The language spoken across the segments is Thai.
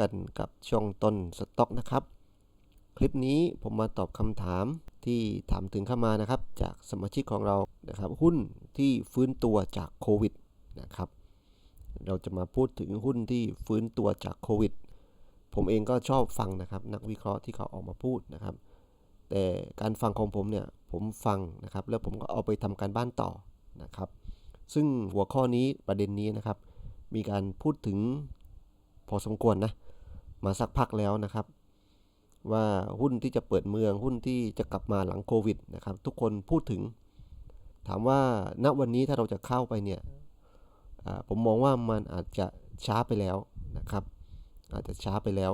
กันกับช่องต้นสต็อกนะครับ คลิปนี้ผมมาตอบคำถามที่ถามถึงเข้ามานะครับ จากสมาชิกของเรานะครับ หุ้นที่ฟื้นตัวจากโควิดนะครับ เราจะมาพูดถึงหุ้นที่ฟื้นตัวจากโควิด ผมเองก็ชอบฟังนะครับ นักวิเคราะห์ที่เขาออกมาพูดนะครับ แต่การฟังของผมเนี่ยผมฟังนะครับ แล้วผมก็เอาไปทำการบ้านต่อนะครับ ซึ่งหัวข้อนี้ประเด็นนี้นะครับ มีการพูดถึงพอสมควรนะ มาสักพักแล้วนะครับ ว่าหุ้นที่จะเปิดเมืองหุ้นที่จะกลับมาหลังโควิดนะครับ ทุกคนพูดถึง ถามว่าณวันนี้ถ้าเราจะเข้าไปเนี่ยผมมองว่ามันอาจจะช้าไปแล้วนะครับ อาจจะช้าไปแล้ว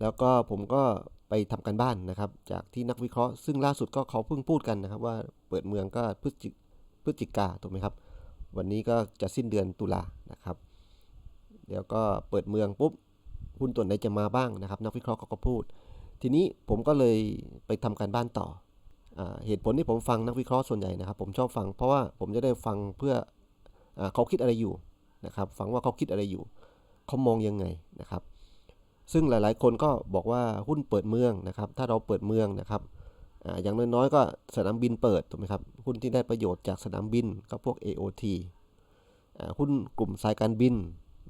แล้วก็ผมก็ไปทำการบ้านนะครับ จากที่นักวิเคราะห์ซึ่งล่าสุดก็เขาเพิ่งพูดกันนะครับ ว่าเปิดเมืองก็พฤศจิพฤศจิกาถูกไหมครับ วันนี้ก็จะสิ้นเดือนตุลานะครับ เดี๋ยวก็เปิดเมืองปุ๊บหุ้นตัวไหนจะมาบ้างนะครับ นักวิเคราะห์เขาก็พูด ทีนี้ผมก็เลยไปทำการบ้านต่ออเหตุผลที่ผมฟังนักวิเคราะห์ส่วนใหญ่นะครับ ผมชอบฟังเพราะว่าผมจะได้ฟังเพื่ออเขาคิดอะไรอยู่นะครับ ฟังว่าเขาคิดอะไรอยู่ เขามองยังไงนะครับ ซึ่งหลายๆ คนก็บอกว่าหุ้นเปิดเมืองนะครับ ถ้าเราเปิดเมืองนะครับออย่างน้อยๆ ก็สนามบินเปิดถูกไหมครับหุ้นที่ได้ประโยชน์จากสนามบินก็พวก AOT หุ้นกลุ่มสายการบิน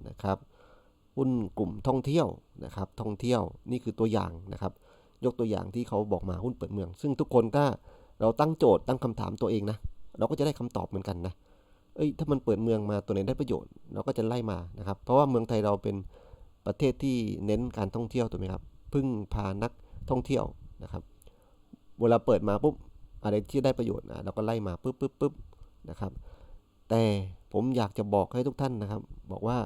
นะครับหุ้นกลุ่มท่องเที่ยวนะครับท่องเที่ยวนี่คือตัวอย่างนะครับ ยกตัวอย่างที่เขาบอกมาหุ้นเปิดเมือง ซึ่งทุกคนถ้าเราตั้งโจทย์ตั้งคำถามตัวเองนะเราก็จะได้คำตอบเหมือนกันนะเอ้ยถ้ามันเปิดเมืองมาตัวไหนได้ประโยชน์เราก็จะไล่มานะครับ เพราะว่าเมืองไทยเราเป็นประเทศที่เน้นการท่องเที่ยวถูกไหมครับพึ่งพานักท่องเที่ยวนะครับเวลาเปิดมาปุ๊บอะไรที่ได้ประโยชน์นะเราก็ไล่มาปุ๊บปุ๊บปุ๊บนะครับ แต่ผมอยากจะบอกให้ทุกท่านนะครับ บอกว่า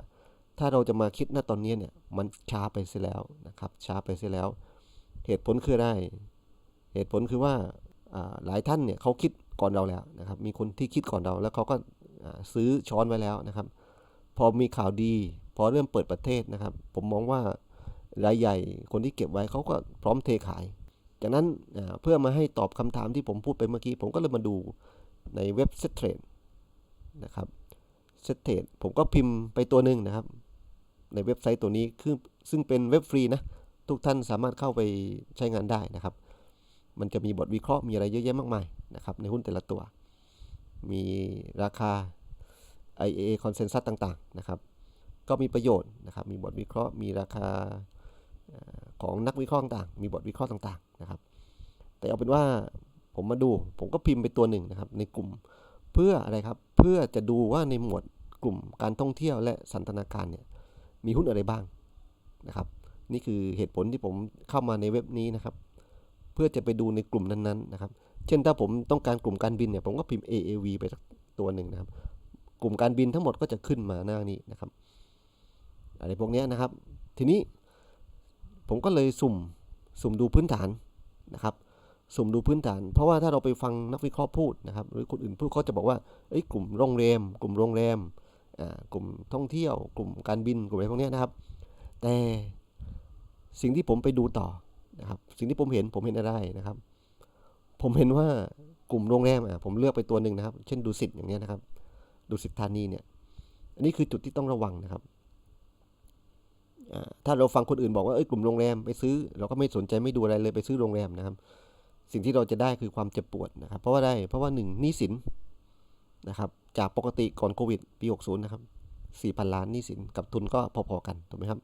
ถ้าเราจะมาคิดณตอนนี้เนี่ยมันช้าไปเสียแล้วนะครับ ช้าไปเสียแล้ว เหตุผลคืออะไร เหตุผลคือว่าหลายท่านเนี่ยเขาคิดก่อนเราแล้วนะครับ มีคนที่คิดก่อนเราแล้วเขาก็ซื้อช้อนไว้แล้วนะครับ พอมีข่าวดี พอเริ่มเปิดประเทศนะครับ ผมมองว่ารายใหญ่คนที่เก็บไว้เขาก็พร้อมเทขาย จากนั้นเพื่อมาให้ตอบคำถามที่ผมพูดไปเมื่อกี้ ผมก็เลยมาดูในเว็บเซ็ตเทรดนะครับเซ็ตเทรดผมก็พิมพ์ไปตัวหนึ่งนะครับ ในเว็บไซต์ตัวนี้คือซึ่งเป็นเว็บฟรีนะ ทุกท่านสามารถเข้าไปใช้งานได้นะครับ มันจะมีบทวิเคราะห์มีอะไรเยอะแยะมากมายนะครับในหุ้นแต่ละตัว มีราคา IA consensus ต่างๆนะครับ ก็มีประโยชน์นะครับ มีบทวิเคราะห์ มีราคาของนักวิเคราะห์ต่าง มีบทวิเคราะห์ต่างๆนะครับ แต่เอาเป็นว่าผมมาดูผมก็พิมพ์ไปตัวหนึ่งนะครับ ในกลุ่มเพื่ออะไรครับ เพื่อจะดูว่าในหมวดกลุ่มการท่องเที่ยวและสันทนาการเนี่ย มีหุ้นอะไรบ้างนะครับ นี่คือเหตุผลที่ผมเข้ามาในเว็บนี้นะครับ เพื่อจะไปดูในกลุ่มนั้นๆนะครับ เช่นถ้าผมต้องการกลุ่มการบินเนี่ยผมก็พิมพ์ AAV ไปสักตัวหนึ่งนะครับ กลุ่มการบินทั้งหมดก็จะขึ้นมาหน้านี้นะครับ อะไรพวกนี้นะครับ ทีนี้ผมก็เลยสุ่มสุ่มดูพื้นฐานนะครับสุ่มดูพื้นฐาน เพราะว่าถ้าเราไปฟังนักวิเคราะห์พูดนะครับ หรือคนอื่นพูดเขาจะบอกว่าเอ้ยกลุ่มโรงแรม กลุ่มโรงแรม กลุ่มท่องเที่ยว กลุ่มการบินกลุ่มอะไรพวกนี้นะครับ แต่สิ่งที่ผมไปดูต่อนะครับ สิ่งที่ผมเห็นผมเห็นอะไรนะครับ ผมเห็นว่ากลุ่มโรงแรมอะผมเลือกไปตัวหนึ่งนะครับ เช่นดูสิทธ์อย่างเงี้ยนะครับ ดูสิทธานีเนี่ย อันนี้คือจุดที่ต้องระวังนะครับถ้าเราฟังคนอื่นบอกว่าเอ้ยกลุ่มโรงแรมไปซื้อ เราก็ไม่สนใจไม่ดูอะไรเลยไปซื้อโรงแรมนะครับ สิ่งที่เราจะได้คือความเจ็บปวดนะครับ เพราะว่าได้เพราะว่าหนึ่งหนี้สินนะครับ จากปกติก่อนโควิดปี 60 นะครับ 4,000 ล้านหนี้สินกับทุนก็พอๆกันถูกไหมครับ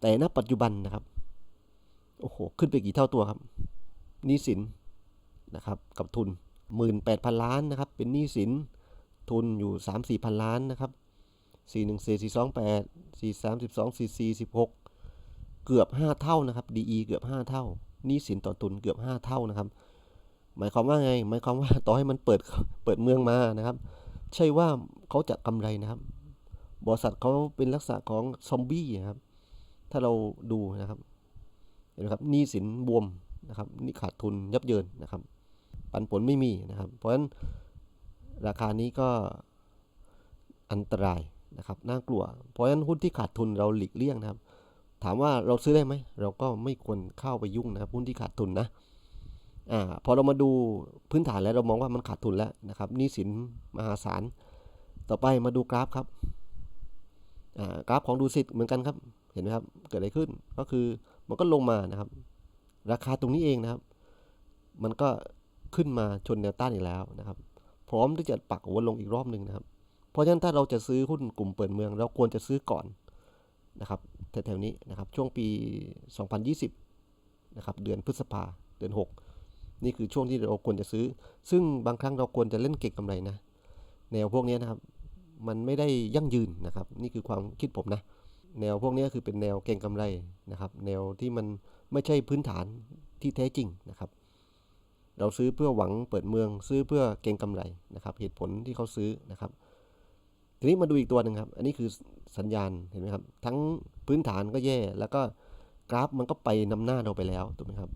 แต่ณปัจจุบันนะครับ โอ้โห ขึ้นไปกี่เท่าตัวครับหนี้สินนะครับกับทุน 18,000 ล้านนะครับ เป็นหนี้สินทุนอยู่ 3 4พันล้านนะครับ 4 1 4 4 2 8 4 3 12 4 4 16 เกือบ 5 เท่านะครับ DE เกือบ 5 เท่าหนี้สินต่อทุนเกือบ 5 เท่านะครับ หมายความว่าไง หมายความว่าต่อให้มันเปิดเปิดเมืองมานะครับ ใช่ว่าเขาจะกำไรนะครับ บริษัทเขาเป็นลักษณะของซอมบี้นะครับ ถ้าเราดูนะครับเห็นไหมครับหนี้สินบวมนะครับนี่ขาดทุนยับเยินนะครับ ปันผลไม่มีนะครับ เพราะฉะนั้นราคานี้ก็อันตรายนะครับ น่ากลัว เพราะฉะนั้นหุ้นที่ขาดทุนเราหลีกเลี่ยงนะครับ ถามว่าเราซื้อได้ไหม เราก็ไม่ควรเข้าไปยุ่งนะครับ หุ้นที่ขาดทุนนะ อ่าพอเรามาดูพื้นฐานแล้วเรามองว่ามันขาดทุนแล้วนะครับหนี้สินมหาศาล ต่อไปมาดูกราฟครับอ่ากราฟของดูสิตเหมือนกันครับ เห็นไหมครับ เกิดอะไรขึ้น ก็คือมันก็ลงมานะครับ ราคาตรงนี้เองนะครับ มันก็ขึ้นมาชนแนวต้านอีกแล้วนะครับ พร้อมที่จะปักวลงอีกรอบหนึ่งนะครับ เพราะฉะนั้นถ้าเราจะซื้อหุ้นกลุ่มเปิดเมือง เราควรจะซื้อก่อนนะครับแถวๆนี้นะครับช่วงปี 2020นะครับเดือนพฤษภาเดือน 6 นี่คือช่วงที่เราควรจะซื้อ ซึ่งบางครั้งเราควรจะเล่นเก็งกำไรนะ แนวพวกนี้นะครับ มันไม่ได้ยั่งยืนนะครับ นี่คือความคิดผมนะ แนวพวกนี้คือเป็นแนวเก็งกำไรนะครับ แนวที่มันไม่ใช่พื้นฐานที่แท้จริงนะครับ เราซื้อเพื่อหวังเปิดเมือง ซื้อเพื่อเก็งกำไรนะครับ เหตุผลที่เขาซื้อนะครับ ทีนี้มาดูอีกตัวหนึ่งครับ อันนี้คือสัญญาณเห็นไหมครับ ทั้งพื้นฐานก็แย่ แล้วก็กราฟมันก็ไปนำหน้าเราไปแล้วถูกไหมครับ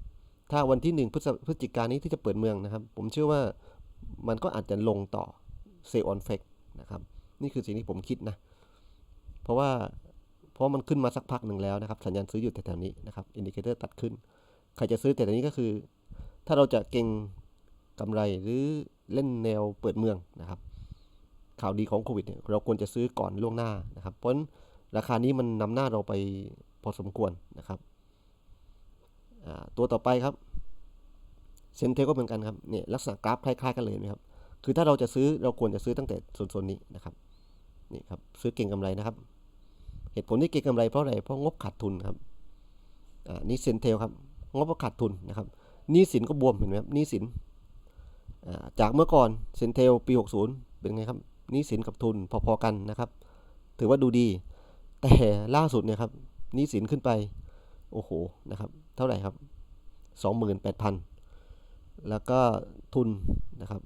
ถ้าวันที่1พฤศพฤศจิกายนนี้ที่จะเปิดเมืองนะครับ ผมเชื่อว่ามันก็อาจจะลงต่อเซออนเฟกนะครับ นี่คือสิ่งที่ผมคิดนะ เพราะว่าเพราะมันขึ้นมาสักพักหนึ่งแล้วนะครับ สัญญาณซื้ออยู่แถวๆนี้นะครับอินดิเคเตอร์ตัดขึ้น ใครจะซื้อแต่ตอนนี้ก็คือ ถ้าเราจะเก็งกำไรหรือเล่นแนวเปิดเมืองนะครับ ข่าวดีของโควิดเนี่ยเราควรจะซื้อก่อนล่วงหน้านะครับ เพราะราคานี้มันนำหน้าเราไปพอสมควรนะครับ ตัวต่อไปครับเซนเทก็เหมือนกันครับเนี่ยลักษณะกราฟคล้ายๆ กันเลยนะครับ คือถ้าเราจะซื้อเราควรจะซื้อตั้งแต่โซนๆนี้นะครับนี่ครับซื้อเก่งกำไรนะครับ เหตุผลที่เก่งกำไรเพราะอะไรเพราะงบขาดทุนครับอ่านี่เซนเทลครับงบขาดทุนนะครับหนี้สินก็บวมเห็นไหมครับหนี้สินอ่าจากเมื่อก่อนเซนเทลปี 60 เป็นไงครับหนี้สินกับทุนพอๆกันนะครับ ถือว่าดูดี แต่ล่าสุดเนี่ยครับหนี้สินขึ้นไป โอ้โหนะครับเท่าไหร่ครับ 28,000 แล้วก็ทุนนะครับ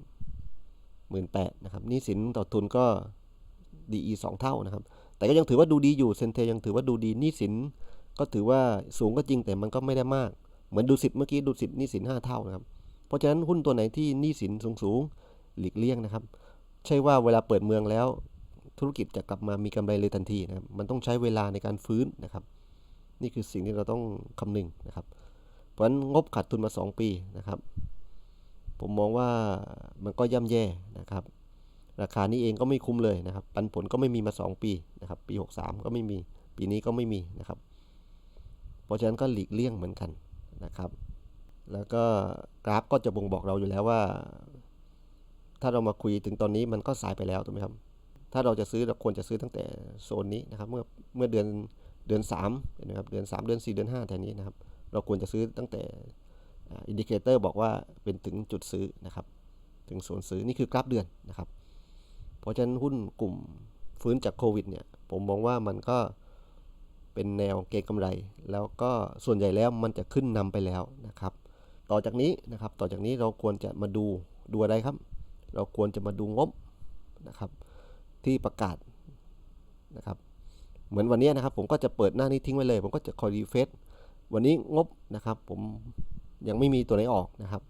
หมื่นแปดนะครับนี้สินต่อทุนก็ DE สองเท่านะครับ แต่ก็ยังถือว่าดูดีอยู่เซนเทยังถือว่าดูดีนี้สินก็ถือว่าสูงก็จริงแต่มันก็ไม่ได้มาก เหมือนดูสิทธ์เมื่อกี้ดูสิทธ์หนี้สินห้าเท่านะครับ เพราะฉะนั้นหุ้นตัวไหนที่นี้สินสูงสูงหลีกเลี่ยงนะครับ ใช่ว่าเวลาเปิดเมืองแล้ว ธุรกิจจะกลับมามีกำไรเลยทันทีนะครับ มันต้องใช้เวลาในการฟื้นนะครับ นี่คือสิ่งที่เราต้องคำนึงนะครับ เพราะฉะนั้นงบขาดทุนมา 2 ปีนะครับ ผมมองว่ามันก็ย่ำแย่นะครับ ราคานี้เองก็ไม่คุ้มเลยนะครับ ปันผลก็ไม่มีมา 2 ปีนะครับ ปี 63 ก็ไม่มี ปีนี้ก็ไม่มีนะครับ เพราะฉะนั้นก็หลีกเลี่ยงเหมือนกันนะครับ แล้วก็กราฟก็จะบ่งบอกเราอยู่แล้วว่า ถ้าเรามาคุยถึงตอนนี้มันก็สายไปแล้วถูกไหมครับ ถ้าเราจะซื้อเราควรจะซื้อตั้งแต่โซนนี้นะครับ เมื่อเมื่อเดือน เดือน3เห็นไหมครับเดือน 3 เดือน 4 เดือน 5แถวนี้นะครับ เราควรจะซื้อตั้งแต่อินดิเคเตอร์บอกว่าเป็นถึงจุดซื้อนะครับ ถึงโซนซื้อนี่คือกราฟเดือนนะครับ เพราะฉะนั้นหุ้นกลุ่มฟื้นจากโควิดเนี่ยผมมองว่ามันก็เป็นแนวเก็งกำไร แล้วก็ส่วนใหญ่แล้วมันจะขึ้นนำไปแล้วนะครับ ต่อจากนี้นะครับต่อจากนี้เราควรจะมาดูดูอะไรครับ เราควรจะมาดูงบนะครับ ที่ประกาศนะครับ เหมือนวันนี้นะครับ ผมก็จะเปิดหน้านี้ทิ้งไว้เลย ผมก็จะคอยรีเฟซวันนี้งบนะครับ ผมยังไม่มีตัวไหนออกนะครับ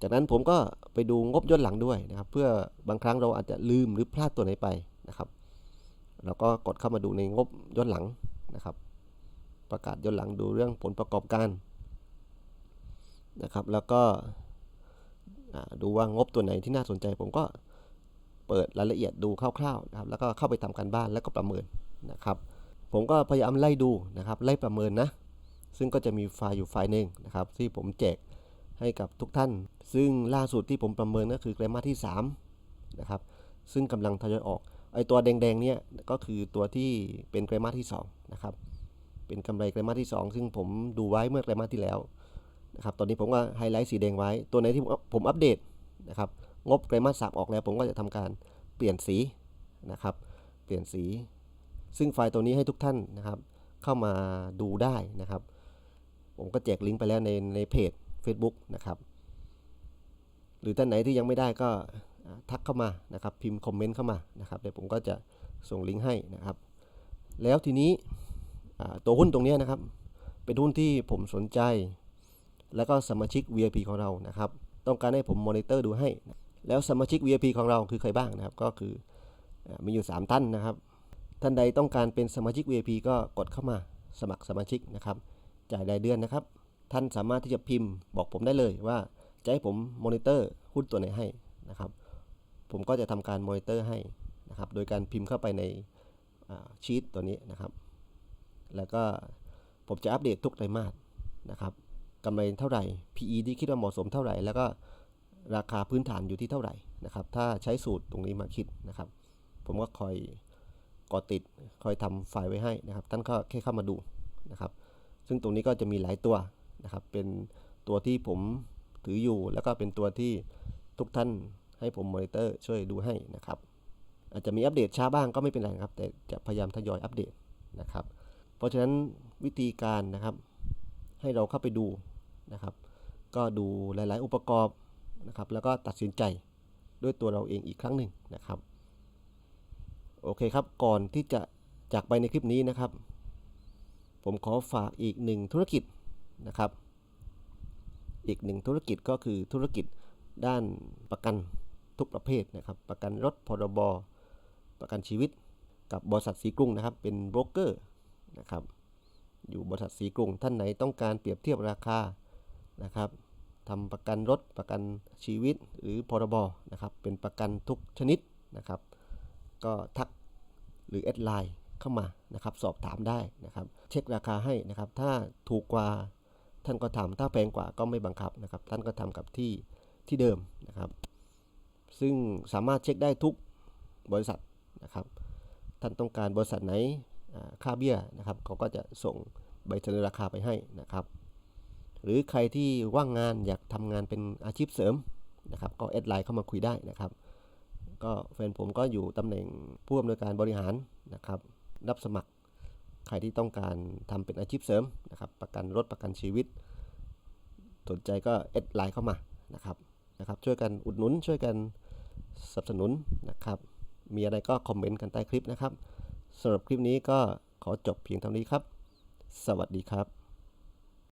จากนั้นผมก็ไปดูงบย้อนหลังด้วยนะครับ เพื่อบางครั้งเราอาจจะลืมหรือพลาดตัวไหนไปนะครับ เราก็กดเข้ามาดูในงบย้อนหลังนะครับ ประกาศย้อนหลังดูเรื่องผลประกอบการนะครับ แล้วก็ดูว่างบตัวไหนที่น่าสนใจ ผมก็เปิดรายละเอียดดูคร่าวๆนะครับ แล้วก็เข้าไปทำการบ้านแล้วก็ประเมิน นะครับ ผมก็พยายามไล่ดูนะครับ ไล่ประเมินนะ ซึ่งก็จะมีไฟล์อยู่ไฟล์หนึ่งนะครับ ที่ผมแจกให้กับทุกท่าน ซึ่งล่าสุดที่ผมประเมินก็คือไตรมาสที่3นะครับ ซึ่งกำลังทยอยออก ไอตัวแดงๆเนี่ยก็คือตัวที่เป็นไตรมาสที่2นะครับ เป็นกำไรไตรมาสที่ 2 ซึ่งผมดูไว้เมื่อไตรมาสที่แล้วนะครับ ตอนนี้ผมก็ไฮไลท์สีแดงไว้ ตัวไหนที่ผมอัปเดตนะครับ งบไตรมาสสามออกแล้วผมก็จะทำการเปลี่ยนสีนะครับ เปลี่ยนสี ซึ่งไฟล์ตัวนี้ให้ทุกท่านนะครับ เข้ามาดูได้นะครับ ผมก็แจกลิงก์ไปแล้วในในเพจ Facebook นะครับ หรือท่านไหนที่ยังไม่ได้ก็ทักเข้ามานะครับ พิมพ์คอมเมนต์เข้ามานะครับเดี๋ยวผมก็จะส่งลิงก์ให้นะครับ แล้วทีนี้ตัวหุ้นตรงนี้นะครับ เป็นหุ้นที่ผมสนใจ แล้วก็สมาชิก VIP ของเรานะครับ ต้องการให้ผมมอนิเตอร์ดูให้ แล้วสมาชิก VIP ของเราคือใครบ้างนะครับ ก็คือมีอยู่ 3 ท่านนะครับ ท่านใดต้องการเป็นสมาชิก VIP ก็กดเข้ามาสมัครสมาชิกนะครับ จ่ายรายเดือนนะครับ ท่านสามารถที่จะพิมพ์บอกผมได้เลยว่าจะให้ผมมอนิเตอร์หุ้นตัวไหนให้นะครับ ผมก็จะทำการมอนิเตอร์ให้นะครับ โดยการพิมพ์เข้าไปในชีตตัวนี้นะครับ แล้วก็ผมจะอัปเดตทุกไตรมาสนะครับกำไรเท่าไหร่ PE ที่คิดว่าเหมาะสมเท่าไหร่ แล้วก็ราคาพื้นฐานอยู่ที่เท่าไหร่นะครับ ถ้าใช้สูตรตรงนี้มาคิดนะครับ ผมก็คอย กอติดคอยทำไฟล์ไว้ให้นะครับ ท่านก็แค่เข้ามาดูนะครับ ซึ่งตรงนี้ก็จะมีหลายตัวนะครับ เป็นตัวที่ผมถืออยู่ แล้วก็เป็นตัวที่ทุกท่านให้ผมมอนิเตอร์ช่วยดูให้นะครับ อาจจะมีอัปเดตช้าบ้างก็ไม่เป็นไรครับ แต่จะพยายามทยอยอัปเดตนะครับ เพราะฉะนั้นวิธีการนะครับ ให้เราเข้าไปดูนะครับ ก็ดูหลาย ๆ อุปกรณ์นะครับ แล้วก็ตัดสินใจด้วยตัวเราเองอีกครั้งหนึ่งนะครับ โอเคครับ ก่อนที่จะจากไปในคลิปนี้นะครับ ผมขอฝากอีกหนึ่งธุรกิจนะครับ อีกหนึ่งธุรกิจก็คือธุรกิจด้านประกันทุกประเภทนะครับ ประกันรถพรบประกันชีวิต กับบริษัทสีกรุงนะครับ เป็นโบรกเกอร์นะครับ อยู่บริษัทสีกรุงท่านไหนต้องการเปรียบเทียบราคานะครับทำประกันรถประกันชีวิตหรือพรบนะครับ เป็นประกันทุกชนิดนะครับ ก็ทักหรือแอดไลน์เข้ามานะครับสอบถามได้นะครับเช็คราคาให้นะครับถ้าถูกกว่าท่านก็ทำถ้าแพงกว่าก็ไม่บังคับนะครับท่านก็ทำกับที่ที่เดิมนะครับ ซึ่งสามารถเช็คได้ทุกบริษัทนะครับท่านต้องการบริษัทไหนค่าเบี้ยนะครับเขาก็จะส่งใบเสนอราคาไปให้นะครับ หรือใครที่ว่างงานอยากทำงานเป็นอาชีพเสริมนะครับก็แอดไลน์เข้ามาคุยได้นะครับ ก็แฟนผมก็อยู่ตำแหน่งผู้อำนวยการบริหารนะครับ รับสมัครใครที่ต้องการทำเป็นอาชีพเสริมนะครับ ประกันรถประกันชีวิต สนใจก็แอดไลน์เข้ามานะครับนะครับ ช่วยกันอุดหนุนช่วยกันสนับสนุนนะครับ มีอะไรก็คอมเมนต์กันใต้คลิปนะครับสำหรับคลิปนี้ก็ขอจบเพียงเท่านี้ครับ สวัสดีครับ